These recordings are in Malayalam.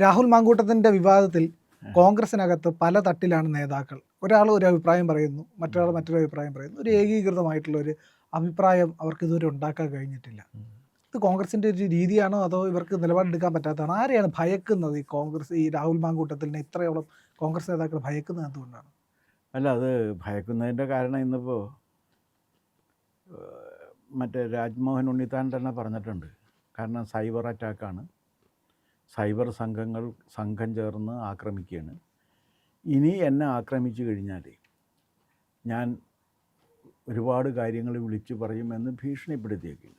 രാഹുൽ മാങ്കൂട്ടത്തിന്റെ വിവാദത്തിൽ കോൺഗ്രസിനകത്ത് പല തട്ടിലാണ് നേതാക്കൾ. ഒരാൾ ഒരു അഭിപ്രായം പറയുന്നു മറ്റൊരാൾ മറ്റൊരു അഭിപ്രായം പറയുന്നു. ഒരു ഏകീകൃതമായിട്ടുള്ള ഒരു അഭിപ്രായം അവർക്ക് ഇതുവരെ ഉണ്ടാക്കാൻ കഴിഞ്ഞിട്ടില്ല. ഇത് കോൺഗ്രസിന്റെ ഒരു രീതിയാണോ അതോ ഇവർക്ക് നിലപാടെടുക്കാൻ പറ്റാത്തതാണ്? ആരെയാണ് ഭയക്കുന്നത് ഈ കോൺഗ്രസ് ഈ രാഹുൽ മാങ്കൂട്ടത്തിനെ ഇത്രയോളം കോൺഗ്രസ് നേതാക്കൾ ഭയക്കുന്നത് എന്തുകൊണ്ടാണ്? അല്ല അത് ഭയക്കുന്നതിന്റെ കാരണം ഇന്നിപ്പോൾ മറ്റേ രാജ്മോഹൻ ഉണ്ണിത്താൻ തന്നെ പറഞ്ഞിട്ടുണ്ട്. കാരണം സൈബർ അറ്റാക്കാണ്. സൈബർ സംഘങ്ങൾ സംഘം ചേർന്ന് ആക്രമിക്കുകയാണ്. ഇനി എന്നെ ആക്രമിച്ചു കഴിഞ്ഞാൽ ഞാൻ ഒരുപാട് കാര്യങ്ങൾ വിളിച്ചു പറയുമെന്ന് ഭീഷണിപ്പെടുത്തിയേക്കും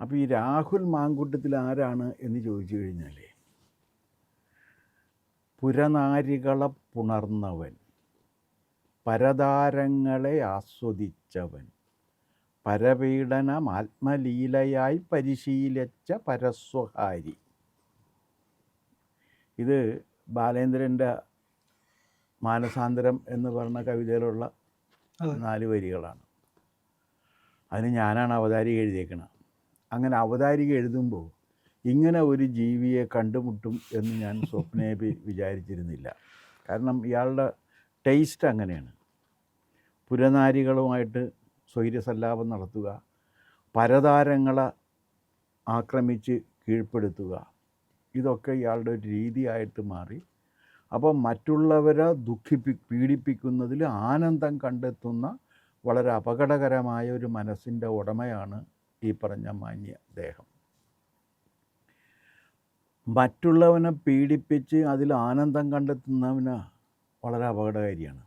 അപ്പോൾ ഈ രാഹുൽ മാങ്കൂട്ടത്തിൽ ആരാണ് എന്ന് ചോദിച്ചു കഴിഞ്ഞാൽ പുരനാരികളെ പുണർന്നവൻ പരതാരങ്ങളെ ആസ്വദിച്ചവൻ പരപീഡനം ആത്മലീലയായി പരിശീലിച്ച പരസ്വഹാരി ഇത് ബാലേന്ദ്രന്റെ മാനസാന്തരം എന്ന് പറഞ്ഞ കവിതയിലുള്ള നാല് വരികളാണ്. അതിന് ഞാനാണ് അവതാരിക എഴുതിയേക്കണം അങ്ങനെ അവതാരിക എഴുതുമ്പോൾ ഇങ്ങനെ ഒരു ജീവിയെ കണ്ടുമുട്ടും എന്ന് ഞാൻ സ്വപ്നയെ വിചാരിച്ചിരുന്നില്ല. കാരണം ഇയാളുടെ ടേസ്റ്റ് അങ്ങനെയാണ്. പുരനാരികളുമായിട്ട് സ്വൈര്യസല്ലാപം നടത്തുക പരതാരങ്ങളെ ആക്രമിച്ച് കീഴ്പ്പെടുത്തുക ഇതൊക്കെ ഇയാളുടെ ഒരു രീതിയായിട്ട് മാറി. അപ്പോൾ മറ്റുള്ളവരെ ദുഃഖിപ്പി പീഡിപ്പിക്കുന്നതിൽ ആനന്ദം കണ്ടെത്തുന്ന വളരെ അപകടകരമായ ഒരു മനസ്സിന്റെ ഉടമയാണ് ഈ പറഞ്ഞ മാന്യ ദേഹം. മറ്റുള്ളവനെ പീഡിപ്പിച്ച് അതിൽ ആനന്ദം കണ്ടെത്തുന്നവന് വളരെ അപകടകാരിയാണ്.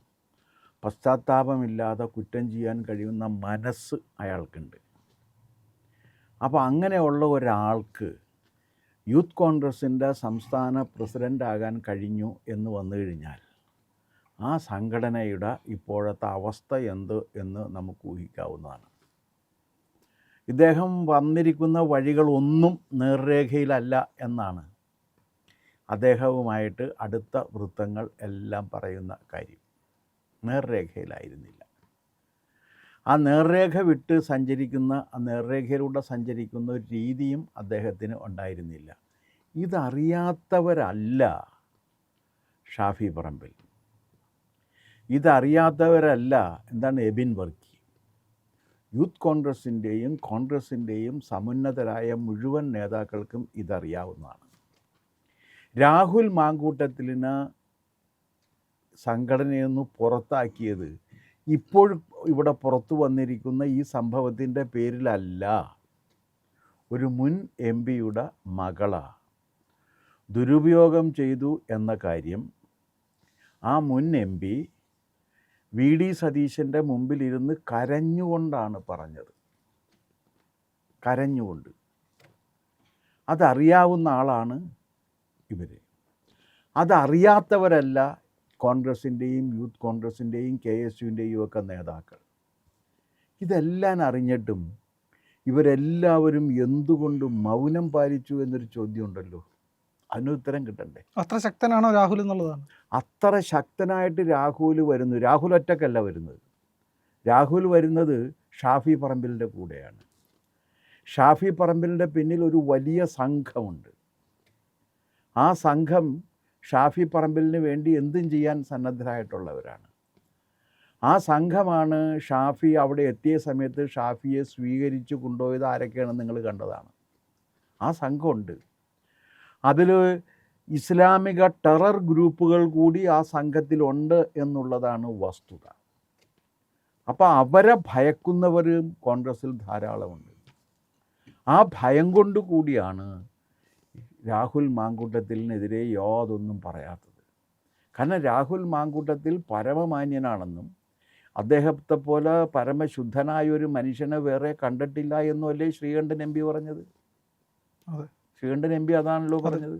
പശ്ചാത്താപമില്ലാതെ കുറ്റം ചെയ്യാൻ കഴിയുന്ന മനസ്സ് അയാൾക്കുണ്ട്. അപ്പോൾ അങ്ങനെയുള്ള ഒരാൾക്ക് യൂത്ത് കോൺഗ്രസിന്റെ സംസ്ഥാന പ്രസിഡന്റ് ആകാൻ കഴിഞ്ഞു എന്ന് വന്നു കഴിഞ്ഞാൽ ആ സംഘടനയുടെ ഇപ്പോഴത്തെ അവസ്ഥ എന്ത് എന്ന് നമുക്ക് ഊഹിക്കാവുന്നതാണ്. ഇദ്ദേഹം വന്നിരിക്കുന്ന വഴികളൊന്നും നേർരേഖയിലല്ല എന്നാണ് അദ്ദേഹവുമായിട്ട് അടുത്ത വൃത്തങ്ങൾ എല്ലാം പറയുന്ന കാര്യം. നേർരേഖയിലായിരുന്നില്ല. ആ നേർരേഖ വിട്ട് സഞ്ചരിക്കുന്ന ആ നേർരേഖയിലൂടെ സഞ്ചരിക്കുന്ന ഒരു രീതിയും അദ്ദേഹത്തിന് ഉണ്ടായിരുന്നില്ല. ഇതറിയാത്തവരല്ല ഷാഫി പറമ്പിൽ. ഇതറിയാത്തവരല്ല എന്താണ് എബിൻ വർക്കി. യൂത്ത് കോൺഗ്രസിന്റെയും കോൺഗ്രസിന്റെയും സമുന്നതരായ മുഴുവൻ നേതാക്കൾക്കും ഇതറിയാവുന്നതാണ്. രാഹുൽ മാങ്കൂട്ടത്തിലിന് സംഘടനയിൽ നിന്ന് പുറത്താക്കിയത് ഇപ്പോൾ ഇവിടെ പുറത്തു വന്നിരിക്കുന്ന ഈ സംഭവത്തിന്റെ പേരിലല്ല. ഒരു മുൻ എം പിയുടെ മകളാ. ദുരുപയോഗം ചെയ്തു എന്ന കാര്യം ആ മുൻ എം പി വി ഡി സതീശന്റെ മുമ്പിലിരുന്ന് കരഞ്ഞുകൊണ്ടാണ് പറഞ്ഞത്. കരഞ്ഞുകൊണ്ട്. അതറിയാവുന്ന ആളാണ് ഇവർ അതറിയാത്തവരല്ല കോൺഗ്രസിന്റെയും യൂത്ത് കോൺഗ്രസിന്റെയും കെ എസ് യുവിന്റെയും ഒക്കെ നേതാക്കൾ. ഇതെല്ലാം അറിഞ്ഞിട്ടും ഇവരെല്ലാവരും എന്തുകൊണ്ട് മൗനം പാലിച്ചു എന്നൊരു ചോദ്യം ഉണ്ടല്ലോ അതിന് ഉത്തരം കിട്ടണ്ടേ? അത്ര ശക്തനാണോ രാഹുൽ എന്നുള്ളതാണ്? അത്ര ശക്തനായിട്ട് രാഹുൽ വരുന്നു. രാഹുൽ ഒറ്റക്കല്ല വരുന്നത്. രാഹുൽ വരുന്നത് ഷാഫി പറമ്പിലിന്റെ കൂടെയാണ്. ഷാഫി പറമ്പിലിന്റെ പിന്നിൽ ഒരു വലിയ സംഘമുണ്ട്. ആ സംഘം ഷാഫി പറമ്പിലിന് വേണ്ടി എന്തും ചെയ്യാൻ സന്നദ്ധരായിട്ടുള്ളവരാണ്. ആ സംഘമാണ് ഷാഫി അവിടെ എത്തിയ സമയത്ത് ഷാഫിയെ സ്വീകരിച്ചു കൊണ്ടുപോയത് ആരൊക്കെയാണ് നിങ്ങൾ കണ്ടതാണ്. ആ സംഘമുണ്ട്. അതിൽ ഇസ്ലാമിക ടെറർ ഗ്രൂപ്പുകൾ കൂടി ആ സംഘത്തിലുണ്ട് എന്നുള്ളതാണ് വസ്തുത. അപ്പോൾ അവരെ ഭയക്കുന്നവരും കോൺഗ്രസ്സിൽ ധാരാളമുണ്ട്. ആ ഭയം കൊണ്ട് കൂടിയാണ് രാഹുൽ മാങ്കൂട്ടത്തിനെതിരെ യാതൊന്നും പറയാത്തത്. കാരണം രാഹുൽ മാങ്കൂട്ടത്തിൽ പരമമാന്യനാണെന്നും അദ്ദേഹത്തെ പോലെ പരമശുദ്ധനായ ഒരു മനുഷ്യനെ വേറെ കണ്ടിട്ടില്ല എന്നുമല്ലേ ശ്രീകണ്ഠൻ എം പി പറഞ്ഞത്. ശ്രീകണ്ഠൻ എം പി അതാണല്ലോ പറഞ്ഞത്.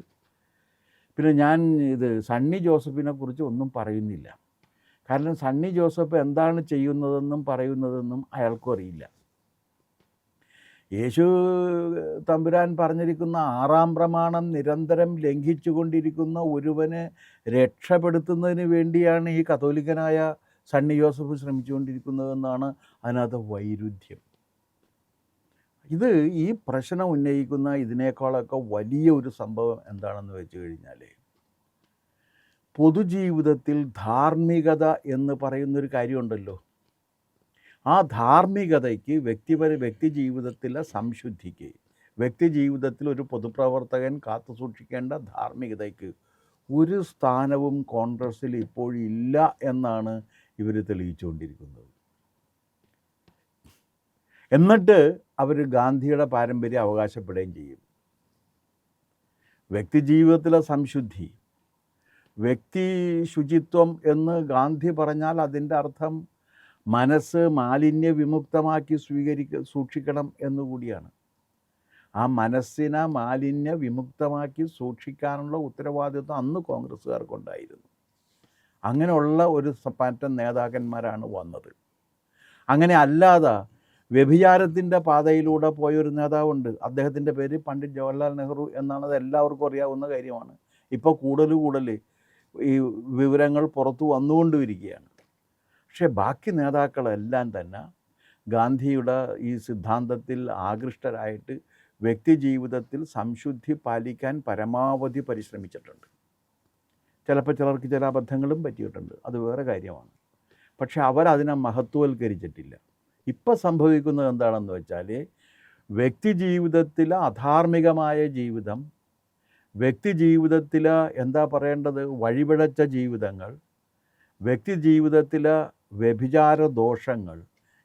പിന്നെ ഞാൻ ഇത് സണ്ണി ജോസഫിനെ കുറിച്ച് ഒന്നും പറയുന്നില്ല. കാരണം സണ്ണി ജോസഫ് എന്താണ് ചെയ്യുന്നതെന്നും പറയുന്നതെന്നും അയാൾക്കും അറിയില്ല. യേശു തമ്പുരാൻ പറഞ്ഞിരിക്കുന്ന ആറാം പ്രമാണം നിരന്തരം ലംഘിച്ചുകൊണ്ടിരിക്കുന്ന ഒരുവനെ രക്ഷപ്പെടുത്തുന്നതിന് വേണ്ടിയാണ് ഈ കത്തോലിക്കനായ സണ്ണി ജോസഫ് ശ്രമിച്ചുകൊണ്ടിരിക്കുന്നതെന്നാണ് അതിനകത്ത് വൈരുദ്ധ്യം. ഇത് ഈ പ്രശ്നം ഉന്നയിക്കുന്ന ഇതിനേക്കാളൊക്കെ വലിയ ഒരു സംഭവം എന്താണെന്ന് വെച്ച് കഴിഞ്ഞാൽ പൊതുജീവിതത്തിൽ ധാർമ്മികത എന്ന് പറയുന്നൊരു കാര്യമുണ്ടല്ലോ. ആ ധാർമ്മികതയ്ക്ക് വ്യക്തിപര വ്യക്തി ജീവിതത്തിലെ സംശുദ്ധിക്ക് വ്യക്തി ജീവിതത്തിൽ ഒരു പൊതുപ്രവർത്തകൻ കാത്തു സൂക്ഷിക്കേണ്ട ധാർമ്മികതയ്ക്ക് ഒരു സ്ഥാനവും കോൺഗ്രസ്സിൽ ഇപ്പോഴില്ല എന്നാണ് ഇവർ തെളിയിച്ചുകൊണ്ടിരിക്കുന്നത്. എന്നിട്ട് അവർ ഗാന്ധിയുടെ പാരമ്പര്യം അവകാശപ്പെടുകയും ചെയ്യും. വ്യക്തി ജീവിതത്തിലെ സംശുദ്ധി വ്യക്തി ശുചിത്വം എന്ന് ഗാന്ധി പറഞ്ഞാൽ അതിന്റെ അർത്ഥം മനസ്സ് മാലിന്യ വിമുക്തമാക്കി സ്വീകരിക്ക സൂക്ഷിക്കണം എന്നുകൂടിയാണ് ആ മനസ്സിനെ മാലിന്യ വിമുക്തമാക്കി സൂക്ഷിക്കാനുള്ള ഉത്തരവാദിത്വം അന്ന് കോൺഗ്രസ്സുകാർക്കുണ്ടായിരുന്നു. അങ്ങനെയുള്ള ഒരു പറ്റം നേതാക്കന്മാരാണ് വന്നത്. അങ്ങനെ അല്ലാതെ വ്യഭിചാരത്തിന്റെ പാതയിലൂടെ പോയൊരു നേതാവുണ്ട്. അദ്ദേഹത്തിന്റെ പേര് പണ്ഡിറ്റ് ജവഹർലാൽ നെഹ്റു എന്നാണ്. അത് എല്ലാവർക്കും അറിയാവുന്ന കാര്യമാണ്. ഇപ്പോൾ കൂടുതൽ കൂടുതൽ ഈ വിവരങ്ങൾ പുറത്തു വന്നുകൊണ്ടിരിക്കുകയാണ്. പക്ഷേ ബാക്കി നേതാക്കളെല്ലാം തന്നെ ഗാന്ധിയുടെ ഈ സിദ്ധാന്തത്തിൽ ആകൃഷ്ടരായിട്ട് വ്യക്തിജീവിതത്തിൽ സംശുദ്ധി പാലിക്കാൻ പരമാവധി പരിശ്രമിച്ചിട്ടുണ്ട്. ചിലപ്പോൾ ചിലർക്ക് ചില അബദ്ധങ്ങളും പറ്റിയിട്ടുണ്ട്. അത് വേറെ കാര്യമാണ്. പക്ഷെ അവരതിനെ മഹത്വവൽക്കരിച്ചിട്ടില്ല. ഇപ്പം സംഭവിക്കുന്നത് എന്താണെന്ന് വെച്ചാൽ വ്യക്തി അധാർമികമായ ജീവിതം വ്യക്തി ജീവിതത്തിൽ എന്താ പറയേണ്ടത്? വഴിപിഴച്ച ജീവിതങ്ങൾ വ്യക്തി ജീവിതത്തിലെ വ്യഭിചാര ദോഷങ്ങൾ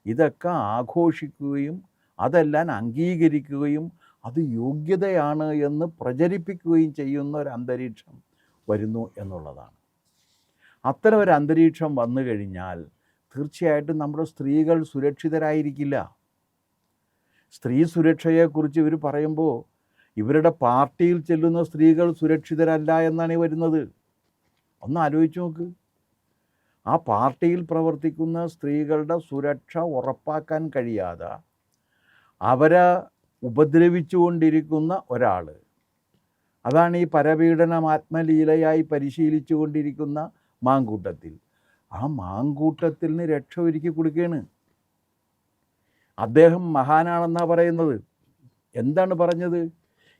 ഇതൊക്കെ ആഘോഷിക്കുകയും അതെല്ലാം അംഗീകരിക്കുകയും അത് യോഗ്യതയാണ് എന്ന് പ്രചരിപ്പിക്കുകയും ചെയ്യുന്ന ഒരു അന്തരീക്ഷം വരുന്നു എന്നുള്ളതാണ്. അത്തരം ഒരു അന്തരീക്ഷം വന്നു കഴിഞ്ഞാൽ തീർച്ചയായിട്ടും നമ്മുടെ സ്ത്രീകൾ സുരക്ഷിതരായിരിക്കില്ല. സ്ത്രീ സുരക്ഷയെക്കുറിച്ച് ഇവർ പറയുമ്പോൾ ഇവരുടെ പാർട്ടിയിൽ ചെല്ലുന്ന സ്ത്രീകൾ സുരക്ഷിതരല്ല എന്നാണ് വരുന്നത്. ഒന്ന് ആലോചിച്ച് നോക്ക്. ആ പാർട്ടിയിൽ പ്രവർത്തിക്കുന്ന സ്ത്രീകളുടെ സുരക്ഷ ഉറപ്പാക്കാൻ കഴിയാതെ. അവരെ ഉപദ്രവിച്ചുകൊണ്ടിരിക്കുന്ന ഒരാൾ അതാണ് ഈ പരപീഡനം ആത്മലീലയായി പരിശീലിച്ചു കൊണ്ടിരിക്കുന്ന മാങ്കൂട്ടത്തിൽ. ആ മാങ്കൂട്ടത്തിൽ നിന്ന് രക്ഷ ഒരുക്കി കൊടുക്കുകയാണ് അദ്ദേഹം മഹാനാണെന്നാണ് പറയുന്നത്. എന്താണ് പറഞ്ഞത്?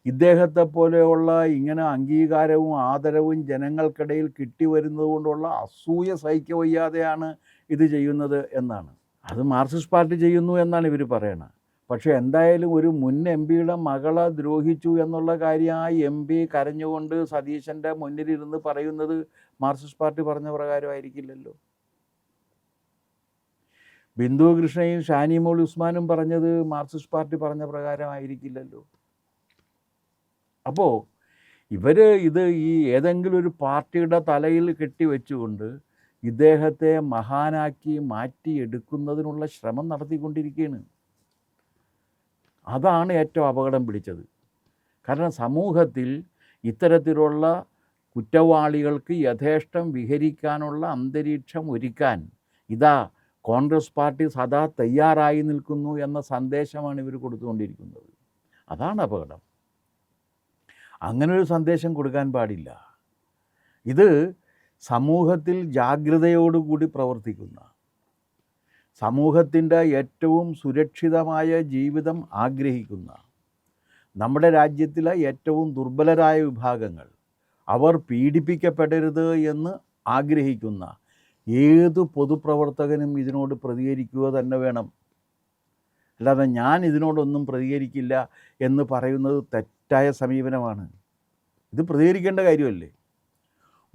ഇദ്ദേഹത്തെ പോലെയുള്ള ഇങ്ങനെ അംഗീകാരവും ആദരവും ജനങ്ങൾക്കിടയിൽ കിട്ടി വരുന്നത് കൊണ്ടുള്ള അസൂയ സഹിക്ക വയ്യാതെയാണ് ഇത് ചെയ്യുന്നത് എന്നാണ്. അത് മാർക്സിസ്റ്റ് പാർട്ടി ചെയ്യുന്നു എന്നാണ് ഇവർ പറയണത്. പക്ഷേ എന്തായാലും ഒരു മുൻ എം പിയുടെ മകളെ ദ്രോഹിച്ചു എന്നുള്ള കാര്യം ആ എം പി കരഞ്ഞുകൊണ്ട് സതീശന്റെ മുന്നിലിരുന്ന് പറയുന്നത് മാർക്സിസ്റ്റ് പാർട്ടി പറഞ്ഞ പ്രകാരമായിരിക്കില്ലല്ലോ. ബിന്ദു കൃഷ്ണയും ഷാനിമോൾ ഉസ്മാനും പറഞ്ഞത് മാർക്സിസ്റ്റ് പാർട്ടി പറഞ്ഞ പ്രകാരമായിരിക്കില്ലല്ലോ. അപ്പോൾ ഇവർ ഇത് ഈ ഏതെങ്കിലും ഒരു പാർട്ടിയുടെ തലയിൽ കെട്ടിവെച്ചുകൊണ്ട് ഇദ്ദേഹത്തെ മഹാനാക്കി മാറ്റിയെടുക്കുന്നതിനുള്ള ശ്രമം നടത്തിക്കൊണ്ടിരിക്കുകയാണ്. അതാണ് ഏറ്റവും അപകടം പിടിച്ചത്. കാരണം സമൂഹത്തിൽ ഇത്തരത്തിലുള്ള കുറ്റവാളികൾക്ക് യഥേഷ്ടം വിഹരിക്കാനുള്ള അന്തരീക്ഷം ഒരുക്കാൻ ഇതാ കോൺഗ്രസ് പാർട്ടി സദാ തയ്യാറായി നിൽക്കുന്നു എന്ന സന്ദേശമാണ് ഇവർ കൊടുത്തുകൊണ്ടിരിക്കുന്നത്. അതാണ് അപകടം. അങ്ങനെ ഒരു സന്ദേശം കൊടുക്കാൻ പാടില്ല. ഇത് സമൂഹത്തിൽ ജാഗ്രതയോടുകൂടി പ്രവർത്തിക്കുന്ന സമൂഹത്തിന്റെ ഏറ്റവും സുരക്ഷിതമായ ജീവിതം ആഗ്രഹിക്കുന്ന നമ്മുടെ രാജ്യത്തിലെ ഏറ്റവും ദുർബലരായ വിഭാഗങ്ങൾ അവർ പീഡിപ്പിക്കപ്പെടരുത് എന്ന് ആഗ്രഹിക്കുന്ന ഏത് പൊതുപ്രവർത്തകനും ഇതിനോട് പ്രതികരിക്കുക തന്നെ വേണം. അല്ലാതെ ഞാൻ ഇതിനോടൊന്നും പ്രതികരിക്കില്ല എന്ന് പറയുന്നത് തെറ്റായ സമീപനമാണ്. ഇത് പ്രതികരിക്കേണ്ട കാര്യമല്ലേ?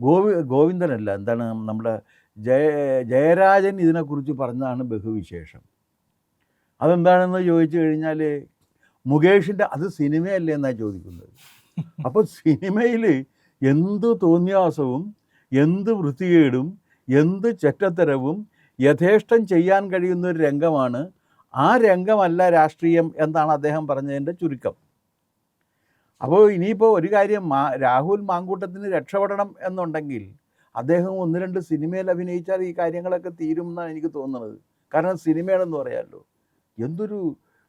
ഗോവി ഗോവിന്ദനല്ല എന്താണ് നമ്മുടെ ജയ ജയരാജൻ ഇതിനെക്കുറിച്ച് പറഞ്ഞതാണ് ബഹുവിശേഷം. അതെന്താണെന്ന് ചോദിച്ചു കഴിഞ്ഞാൽ മുകേഷിന്റെ അത് സിനിമയല്ലേ എന്നാണ് ചോദിക്കുന്നത്. അപ്പോൾ സിനിമയിൽ എന്ത് തോന്നിയാസവും എന്ത് വൃത്തികേടും എന്ത് ചെറ്റത്തരവും യഥേഷ്ടം ചെയ്യാൻ കഴിയുന്ന ഒരു രംഗമാണ്. ആ രംഗമല്ല രാഷ്ട്രീയം എന്നാണ് അദ്ദേഹം പറഞ്ഞതിന്റെ ചുരുക്കം. അപ്പോൾ ഇനിയിപ്പോൾ ഒരു കാര്യം മാ രാഹുൽ മാങ്കൂട്ടത്തിന് രക്ഷപ്പെടണം എന്നുണ്ടെങ്കിൽ അദ്ദേഹം ഒന്ന് രണ്ട് സിനിമയിൽ അഭിനയിച്ചാൽ ഈ കാര്യങ്ങളൊക്കെ തീരും എന്നാണ് എനിക്ക് തോന്നുന്നത്. കാരണം സിനിമയാണെന്ന് പറയാമല്ലോ എന്തൊരു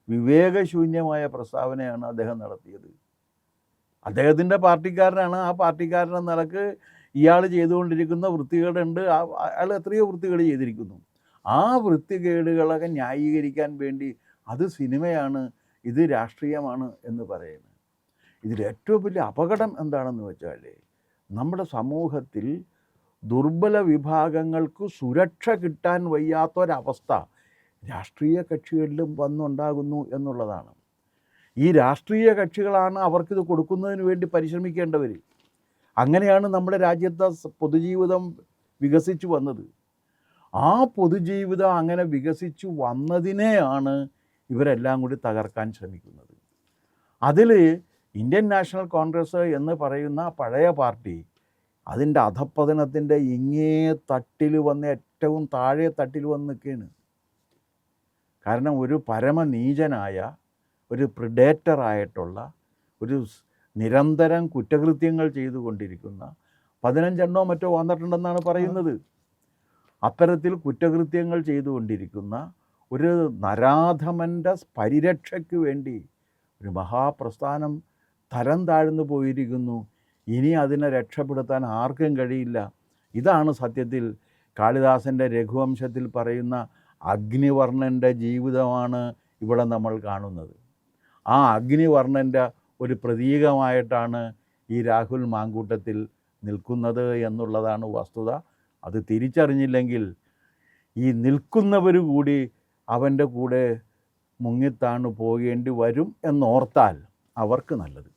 വിവേകശൂന്യമായ പ്രസ്താവനയാണ് അദ്ദേഹം നടത്തിയത്. അദ്ദേഹത്തിന്റെ പാർട്ടിക്കാരനാണ് ആ പാർട്ടിക്കാരനെ നിലയ്ക്ക് ഇയാൾ ചെയ്തുകൊണ്ടിരിക്കുന്ന വൃത്തികേടുണ്ട് അയാൾ എത്രയോ വൃത്തികേട് ചെയ്തിരിക്കുന്നു. ആ വൃത്തികേടുകളൊക്കെ ന്യായീകരിക്കാൻ വേണ്ടി അത് സിനിമയാണ് ഇത് രാഷ്ട്രീയമാണ് എന്ന് പറയുന്നത്. ഇതിൽ ഏറ്റവും വലിയ അപകടം എന്താണെന്ന് വെച്ചാൽ നമ്മുടെ സമൂഹത്തിൽ ദുർബല വിഭാഗങ്ങൾക്ക് സുരക്ഷ കിട്ടാൻ വയ്യാത്തൊരവസ്ഥ രാഷ്ട്രീയ കക്ഷികളിലും വന്നുണ്ടാകുന്നു എന്നുള്ളതാണ്. ഈ രാഷ്ട്രീയ കക്ഷികളാണ് അവർക്കിത് കൊടുക്കുന്നതിന് വേണ്ടി പരിശ്രമിക്കേണ്ടവർ അങ്ങനെയാണ് നമ്മുടെ രാജ്യത്തെ പൊതുജീവിതം വികസിച്ചു വന്നത്. ആ പൊതുജീവിതം അങ്ങനെ വികസിച്ചു വന്നതിനെയാണ് ഇവരെല്ലാം കൂടി തകർക്കാൻ ശ്രമിക്കുന്നത്. അതിൽ ഇന്ത്യൻ നാഷണൽ കോൺഗ്രസ് എന്ന് പറയുന്ന പഴയ പാർട്ടി അതിന്റെ അധപ്പതനത്തിന്റെ ഇങ്ങേ തട്ടിൽ വന്ന് ഏറ്റവും താഴെ തട്ടിൽ വന്ന് നിൽക്കുകയാണ്. കാരണം ഒരു പരമനീചനായ ഒരു പ്രിഡേറ്ററായിട്ടുള്ള ഒരു നിരന്തരം കുറ്റകൃത്യങ്ങൾ ചെയ്തുകൊണ്ടിരിക്കുന്ന പതിനഞ്ചെണ്ണോ മറ്റോ വന്നിട്ടുണ്ടെന്നാണ് പറയുന്നത്. അത്തരത്തിൽ കുറ്റകൃത്യങ്ങൾ ചെയ്തുകൊണ്ടിരിക്കുന്ന ഒരു നരാധമന്റെ പരിരക്ഷയ്ക്ക് വേണ്ടി ഒരു മഹാപ്രസ്ഥാനം തരം താഴ്ന്നു പോയിരിക്കുന്നു. ഇനി അതിനെ രക്ഷപ്പെടുത്താൻ ആർക്കും കഴിയില്ല. ഇതാണ് സത്യത്തിൽ കാളിദാസന്റെ രഘുവംശത്തിൽ പറയുന്ന അഗ്നിവർണന്റെ ജീവിതമാണ് ഇവിടെ നമ്മൾ കാണുന്നത്. ആ അഗ്നിവർണന്റെ ഒരു പ്രതീകമായിട്ടാണ് ഈ രാഹുൽ മാങ്കൂട്ടത്തിൽ നിൽക്കുന്നത് എന്നുള്ളതാണ് വസ്തുത. അത് തിരിച്ചറിഞ്ഞില്ലെങ്കിൽ ഈ നിൽക്കുന്നവർ കൂടി അവന്റെ കൂടെ മുങ്ങിത്താണു പോകേണ്ടി വരും എന്നോർത്താൽ അവർക്ക് നല്ലത്.